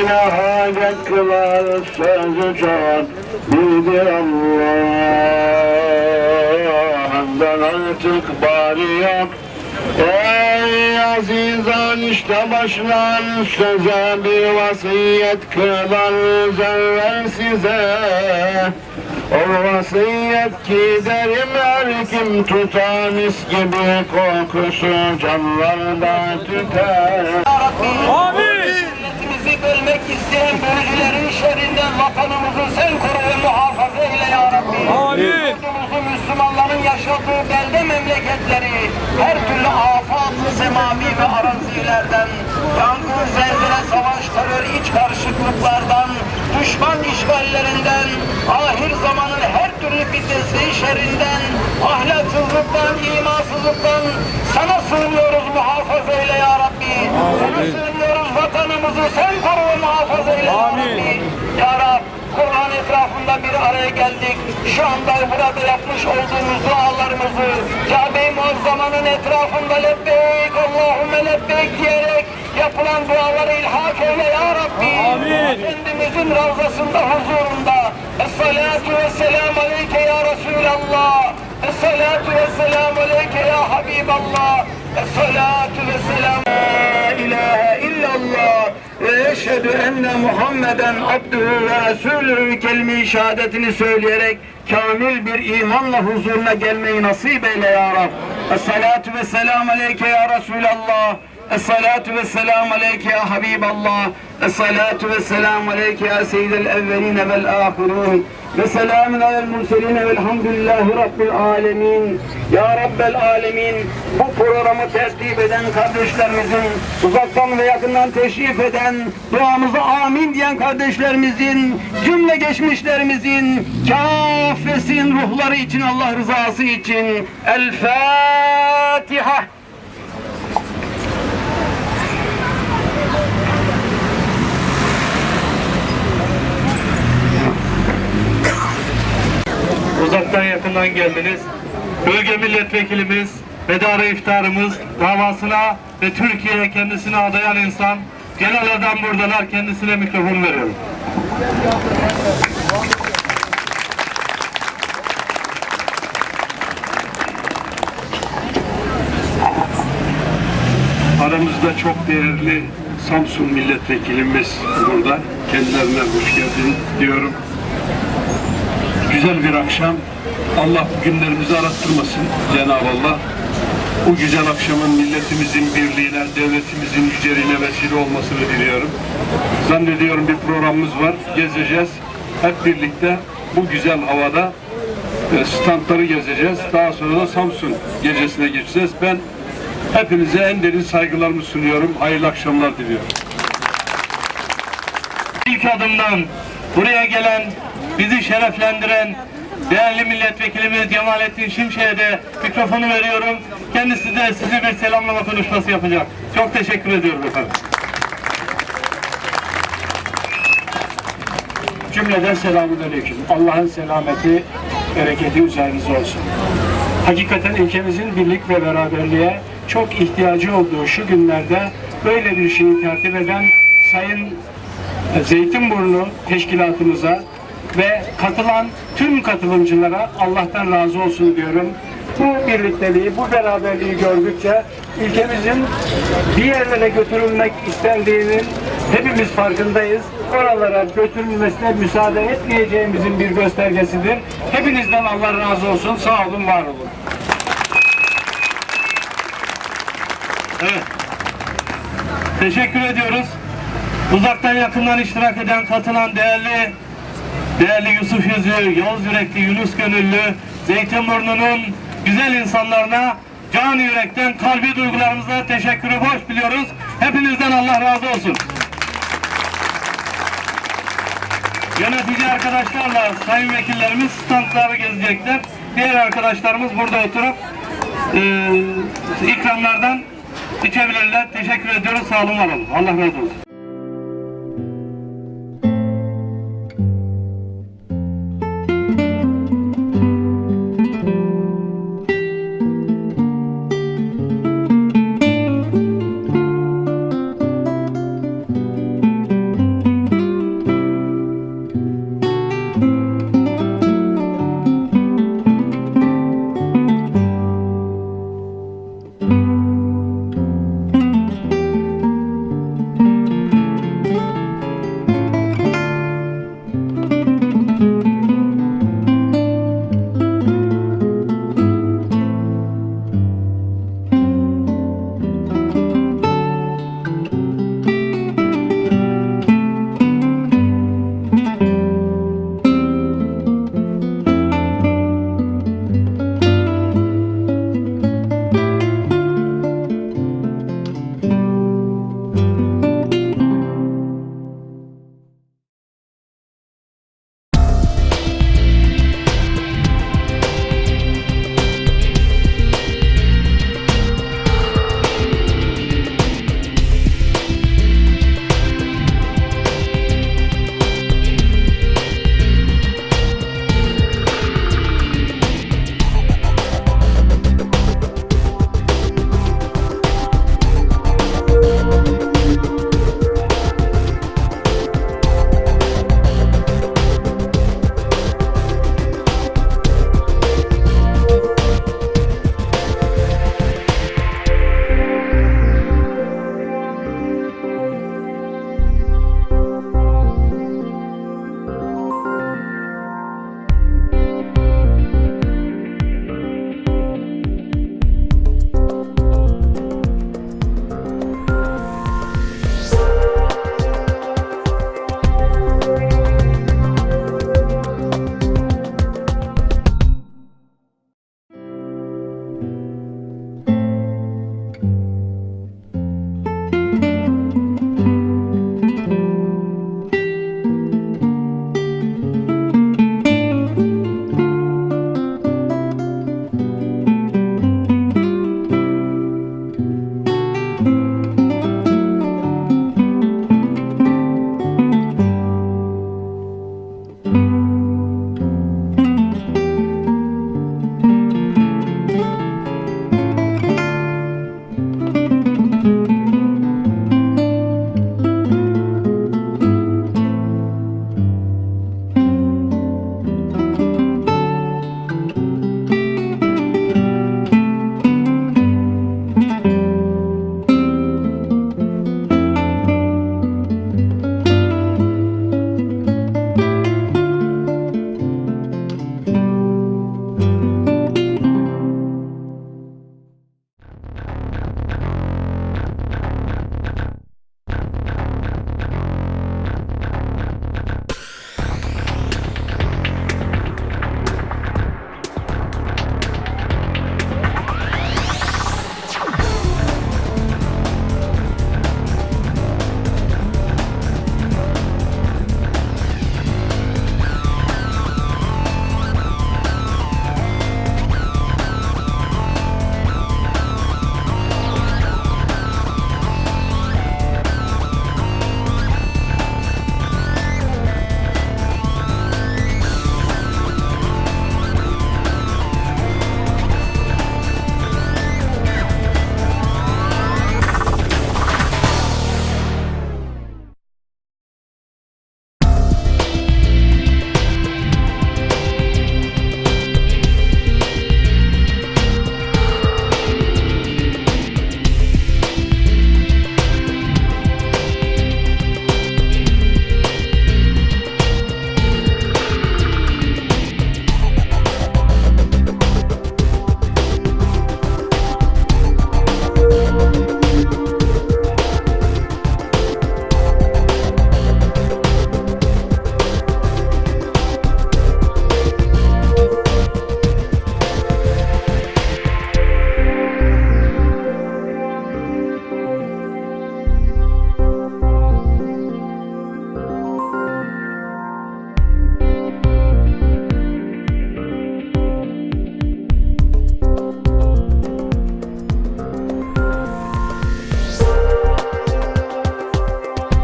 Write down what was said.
Dine hacet kılar sözü can Bildir Allah'ından artık bari yok. Ey azizan işte başlar söze. Bir vasiyet kılar zerrer size. O vasiyet ki derim her kim tutar mis gibi kokusu canlarda tüter. Milletimizi bölmek isteyen bölücülerin şerrinden vatanımızı sen koru ve muhafaza eyle ya Rabbi. Amin. Yurdumuzu Müslümanların yaşadığı belde memleketleri her türlü afat, semavi ve arazilerden, yangın, zelzele, savaş, terör, iç karışıklıklardan, düşman işgallerinden, ahir zamanın her türlü fitnesi şerrinden, ahlaksızlıktan, imansızlıktan sana sığınıyoruz muhafaza eyle ya Rabbi. Sana sığınıyoruz vatanımızı sen koru ve muhafaza eyle ya. Rabbi. Ya Rab, Kur'an etrafında bir araya geldik. Şu anda burada yapmış olduğumuz dualarımızı Kabe-i Muazzama'nın etrafında lebbeyk, Allahümme lebbeyk diyerek yapılan duaları ilhak eyle ya Rabbi. Amin. Efendimizin ravzasında huzurunda. Esselatu vesselam aleyke ya Resulallah. Esselatu vesselam aleyke ya Habiballah. Esselatu. La eşhedü enne Muhammeden abdühü ve resulühü kelime-i şehadetini söyleyerek kamil bir imanla huzuruna gelmeyi nasip eyle ya Rab. Esselatu ve selam aleyke ya Resulallah. Esselatu ve selam aleyke ya Habiballah. Esselatu ve selam aleyke ya seyyidel evveline vel ahirin. Ve selamun alel murseline velhamdülillahi rabbil alemin. Ya Rabbel alemin bu programı tertip eden kardeşlerimizin, uzaktan ve yakından teşrif eden, duamıza amin diyen kardeşlerimizin, cümle geçmişlerimizin, kafesin ruhları için, Allah rızası için. El Fatiha. Uzaktan yakından geldiniz. Bölge milletvekilimiz, medarı iftarımız, davasına ve Türkiye'ye kendisini adayan insan, adam buradalar, kendisine mikrofon veriyorum. Aramızda çok değerli Samsun milletvekilimiz burada. Kendilerine hoş geldin diyorum. Güzel bir akşam. Allah günlerimizi arattırmasın Cenab-ı Allah. Bu güzel akşamın milletimizin birliğine, devletimizin yüceliğine vesile olmasını diliyorum. Zannediyorum bir programımız var. Gezeceğiz. Hep birlikte bu güzel havada e, standları gezeceğiz. Daha sonra da Samsun gecesine geçeceğiz. Ben hepinize en derin saygılarımı sunuyorum. Hayırlı akşamlar diliyorum. İlk adımdan buraya gelen, bizi şereflendiren değerli milletvekilimiz Cemalettin Şimşek'e de mikrofonu veriyorum. Kendisi de sizi bir selamlama konuşması yapacak. Çok teşekkür ediyorum efendim. Cümleden selamünaleyküm. Allah'ın selameti, bereketi üzerinize olsun. Hakikaten ülkemizin birlik ve beraberliğe çok ihtiyacı olduğu şu günlerde böyle bir şeyi tertip eden Sayın Zeytinburnu Teşkilatımıza ve katılan tüm katılımcılara Allah'tan razı olsun diyorum. Birlikteliği, bu beraberliği gördükçe ülkemizin bir yerlere götürülmek istendiğinin hepimiz farkındayız. Oralara götürülmesine müsaade etmeyeceğimizin bir göstergesidir. Hepinizden Allah razı olsun. Sağ olun, var olun. Evet. Teşekkür ediyoruz. Uzaktan yakından iştirak eden, katılan değerli değerli Yusuf Yüzü, Yavuz Yürekli, Yunus Gönüllü, Zeytinburnu'nun güzel insanlarına can yürekten kalbi duygularımızla teşekkürü borç biliyoruz. Hepinizden Allah razı olsun. Yönetici arkadaşlarla sayın vekillerimiz standları gezecekler. Diğer arkadaşlarımız burada oturup e, ikramlardan içebilirler. Teşekkür ediyoruz. Sağ olun, var olun. Allah razı olsun.